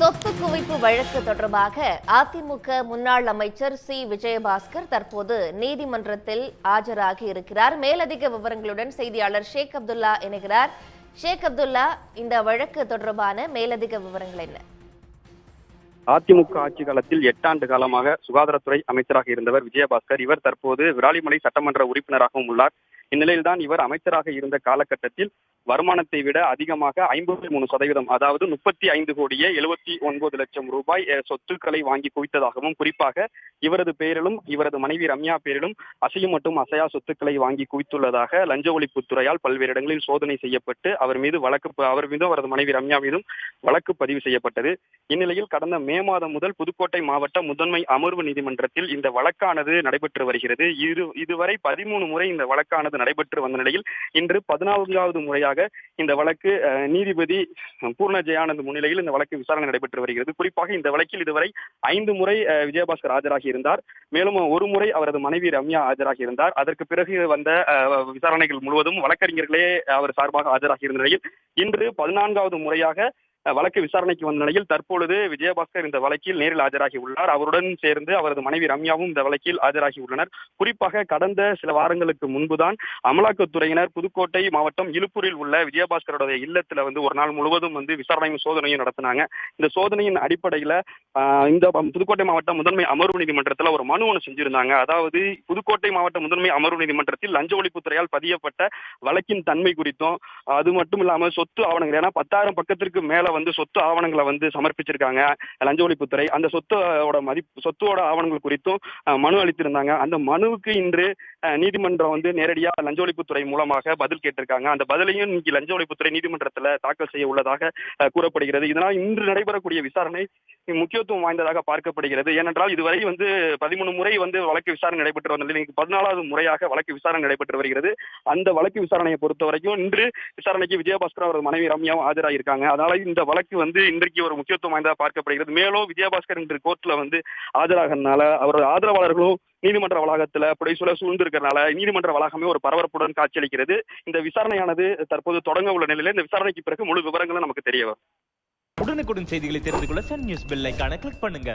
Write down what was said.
சொத்து குவிப்பு வழக்கு தொடர்பாக அதிமுக முன்னாள் அமைச்சர் சி. விஜயபாஸ்கர் தற்போது நீதிமன்றத்தில் ஆஜராகி இருக்கிறார். மேலதிக விவரங்களுடன் செய்தியாளர் ஷேக் அப்துல்லா இணைகிறார். ஷேக் அப்துல்லா இந்த வழக்கு தொடர்பான மேலதிக விவரங்கள் என்ன? அதிமுக ஆட்சி காலத்தில் எட்டாண்டு காலமாக சுகாதாரத்துறை அமைச்சராக இருந்தவர் விஜயபாஸ்கர். இவர் தற்போது விராலிமலை சட்டமன்ற உறுப்பினராகவும் உள்ளார். இந்நிலையில்தான் இவர் அமைச்சராக இருந்த காலகட்டத்தில் வருமானத்தை விட அதிகமாக ஐம்பத்தி மூணு சதவீதம் அதாவது முப்பத்தி ஐந்து கோடியே எழுபத்தி ஒன்பது லட்சம் ரூபாய் சொத்துக்களை வாங்கி குவித்ததாகவும் குறிப்பாக இவரது பெயரிலும் இவரது மனைவி ரம்யா பெயரிலும் அசையும் மற்றும் அசையா சொத்துக்களை வாங்கி குவித்துள்ளதாக லஞ்ச ஒழிப்புத்துறையால் பல்வேறு இடங்களில் சோதனை செய்யப்பட்டு அவர் மீது வழக்கு அவர் மீதும் அவரது மனைவி ரம்யா மீதும் வழக்கு பதிவு செய்யப்பட்டது. இந்நிலையில் கடந்த மே மே மாதம் முதல் புதுக்கோட்டை மாவட்ட முதன்மை அமர்வு நீதிமன்றத்தில் இந்த வழக்கானது நடைபெற்று வருகிறது. இது இதுவரை பதிமூணு முறை இந்த வழக்கானது நடைபெற்று வந்த நிலையில் இன்று பதினான்காவது முறையாக இந்த வழக்கு நீதிபதி பூர்ண ஜெயானந்த் முன்னிலையில் இந்த வழக்கு விசாரணை நடைபெற்று வருகிறது. குறிப்பாக இந்த வழக்கில் இதுவரை ஐந்து முறை விஜயபாஸ்கர் ஆஜராகி இருந்தார். மேலும் ஒரு முறை அவரது மனைவி ரம்யா ஆஜராகி இருந்தார். அதற்கு பிறகு வந்த விசாரணைகள் முழுவதும் வழக்கறிஞர்களே அவர் சார்பாக ஆஜராகி இருந்த நிலையில் இன்று பதினான்காவது முறையாக வழக்கு விசாரணைக்கு வந்த நிலையில் தற்பொழுது விஜயபாஸ்கர் இந்த வழக்கில் நேரில் ஆஜராகி உள்ளார். அவருடன் சேர்ந்து அவரது மனைவி ரம்யாவும் இந்த வழக்கில் ஆஜராகி உள்ளனர். குறிப்பாக கடந்த சில வாரங்களுக்கு முன்புதான் அமலாக்கத்துறையினர் புதுக்கோட்டை மாவட்டம் இழுப்பூரில் உள்ள விஜயபாஸ்கருடைய இல்லத்துல வந்து ஒரு நாள் முழுவதும் வந்து விசாரணையும் சோதனையும் நடத்தினாங்க. இந்த சோதனையின் அடிப்படையில இந்த புதுக்கோட்டை மாவட்ட முதன்மை அமர்வு நீதிமன்றத்தில் ஒரு மனு ஒன்று செஞ்சிருந்தாங்க. அதாவது புதுக்கோட்டை மாவட்ட முதன்மை அமர்வு நீதிமன்றத்தில் லஞ்ச ஒழிப்புத்துறையால் பதியப்பட்ட வழக்கின் தன்மை குறித்தும் அது மட்டும் இல்லாமல் சொத்து ஆவணங்கள். ஏன்னா பத்தாயிரம் பக்கத்திற்கு மேல வந்து சொத்து ஆவணங்களை வந்து சமர்ப்பிச்சிருக்காங்க. லஞ்ச ஒழிப்புத்துறை அந்த சொத்தோட மதிப்பு சொத்தோட ஆவணங்கள் குறித்தும் மனு அளித்திருந்தாங்க. அந்த மனுவுக்கு இன்று நீதிமன்றம் வந்து நேரடியாக லஞ்ச ஒழிப்புத்துறை மூலமாக பதில் கேட்டிருக்காங்க. அந்த பதிலையும் இன்னைக்கு லஞ்ச ஒழிப்புத்துறை நீதிமன்றத்தில் தாக்கல் செய்ய உள்ளதாக கூறப்படுகிறது. இதனால் இன்று நடைபெறக்கூடிய விசாரணை முக்கியத்துவம் வாய்ந்ததாக பார்க்கப்படுகிறது. ஏனென்றால் இதுவரை வந்து பதிமூணு முறை வந்து வழக்கு விசாரணை நடைபெற்று வந்த நிலையில் இன்னைக்கு பதினாலாவது முறையாக வழக்கு விசாரணை நடைபெற்று வருகிறது. அந்த வழக்கு விசாரணையை பொறுத்த வரைக்கும் இன்று விசாரணைக்கு விஜயபாஸ்கர் அவரது மனைவி ரம்யாவும் ஆஜராகியிருக்காங்க அதனால இந்த வழக்கு வந்து இன்றைக்கு ஒரு முக்கியத்துவம் வாய்ந்ததாக பார்க்கப்படுகிறது. மேலும் விஜயபாஸ்கர் இன்று கோர்ட்ல வந்து ஆஜராகிறதுனால அவரது ஆதரவாளர்களும் நீதிமன்ற வளாகத்துல புடைசூழ சூழ்ந்திருக்கிறனால நீதிமன்ற வளாகமே ஒரு பரபரப்புடன் காட்சியளிக்கிறது. இந்த விசாரணையானது தற்போது தொடங்க உள்ள நிலையில இந்த விசாரணைக்கு பிறகு முழு விவரங்களும் நமக்கு தெரிய வரும். உடனுக்குடன் செய்திகளை தெரிந்து கொள்ள சன் நியூஸ் பெல் ஐக்கான கிளிக் பண்ணுங்க.